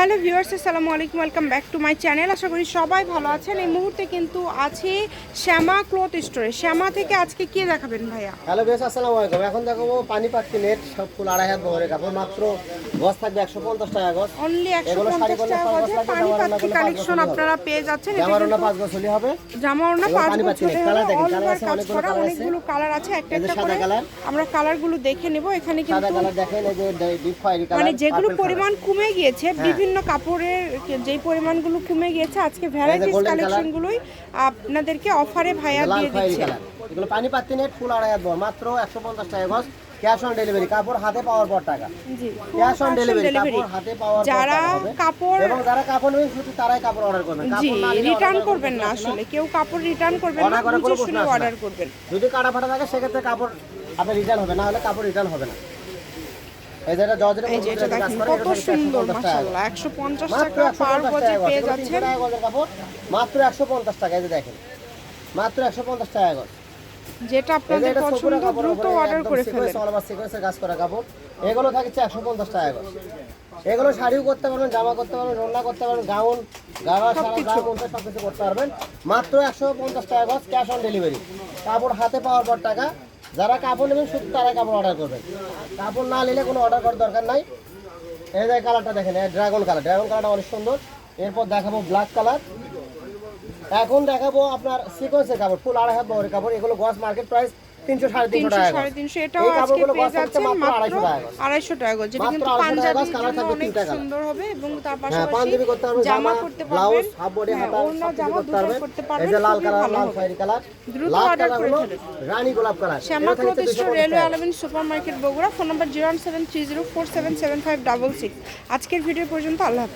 Hello viewers আসসালামু আলাইকুম welcome back to my channel. আশা করি সবাই ভালো আছেন। এই মুহূর্তে কিন্তু আছে শ্যামা ক্লথ স্টোরে। শ্যামা থেকে আজকে কি দেখাবেন ভাইয়া? হ্যালো বেশ আসসালামু আলাইকুম। এখন দেখাবো পানি পাত্তি নেট সব ফুল আড়াই হাত বহরের কাপড় মাত্র গজ থাকবে একশো পঞ্চাশ টাকা গজ অনলি একশো এগুলো শাড়ি পঞ্চাশ করলে টাকা সর্বশ গজে পানি জামা কালেকশন। আপনারা পেয়ে যাচ্ছেন। এটা কিন্তু পাঁচ গজ হলে হবে। জামা ওড়না পাঁচ পানি পাত্রি বছরের কালার দেখেন, কালার আছে, অনেকগুলো করা কালার আছে। অনেকগুলো কালার আছে। একটা একটা সাদা করে কালার। আমরা কালারগুলো দেখে নেব। এখানে সাদা কিন্তু কালার দেখেন এই যে ডিপ খয়েরি কালার মানে যেগুলো পরিমাণ কমে গিয়েছে হ্যাঁ। বিভিন্ন কাপড়ের যেই পরিমাণগুলো কমে গিয়েছে আজকে ভ্যারাইটিস কালেকশনগুলোই আপনাদেরকে অফারে ভাইয়া দিয়ে দিচ্ছে। এগুলো পানি পাত্তি নেট ফুল আড়াই মাত্র একশো পঞ্চাশ টাকা গজ ক্যাশ অন ডেলিভারি কাপড় হাতে পাওয়ার পর টাকা। জি ক্যাশ অন ডেলিভারি কাপড় হাতে পাওয়ার যারা কাপড় এবং যারা কাপড় নেবেন শুধু তারাই কাপড় অর্ডার করবেন। জি রিটার্ন করবেন না আসলে। কেউ কাপড় রিটার্ন করবেন না বুঝে শুনে অর্ডার করবেন। যদি কাটা ফাটা থাকে সেক্ষেত্রে কাপড় আপনার রিটার্ন হবে না হলে কাপড় রিটার্ন হবে না। এই যে এটা জর্জের এই যে এটা দেখেন কত সুন্দর মাশাআল্লাহ 150 মাত্র টাকা পার গজে পেয়ে যাচ্ছেন। মাত্র 150 টাকা এই যে দেখেন। মাত্র 150 টাকা গজ। যেটা আপনাদের পছন্দ দ্রুত অর্ডার করে ফেলেন। all over sequence কাজ করা কাপড়। এগুলো থাকছে 150 টাকা গজ। এগুলো শাড়িও করতে পারবেন জামা করতে পারবেন রন্না করতে পারবেন গাউন গাড়া সারা সব কিছু করতে পারবেন। মাত্র 150 টাকা গজ ক্যাশ অন ডেলিভারি কাপড় হাতে পাওয়ার পর টাকা যারা কাপড় নেবেন শুধু তারাই কাপড় অর্ডার করবেন। কাপড় না নিলে কোনো অর্ডার করার দরকার নাই। এই যে কালারটা দেখেন ড্রাগন কালার ড্রাগন কালারটা অনেক সুন্দর। এরপর দেখাবো ব্ল্যাক কালার এখন দেখাবো আপনার সিকোয়েন্সের কাপড় ফুল আড়াই হাত বহরের কাপড়, এগুলো গস মার্কেট প্রাইস তিনশো সাড়ে তিনশো এটাও আজকে পেয়ে যাচ্ছেন মাত্র আড়াইশো টাকা গজ। আড়াইশো টাকা গজ যেটা কিন্তু 250 টাকা পাঞ্জাবির গজ, কালার জন্য থাকবে অনেক সুন্দর হবে এবং তার হ্যাঁ পাশাপাশি জামা করতে ব্লাউজ পারবেন হাফ বডি হাতা ওড়না সব কিছু জামা করতে করতে পারবেন লাল কালার লাল খয়েরি কালার দ্রুত লাল করে রানী গোলাপ colour Shyama cloth store railway. Alamin supermarket Bogura phone number zero seven three zero four seven seven five double six আজকের ভিডিও পর্যন্ত আল্লাহ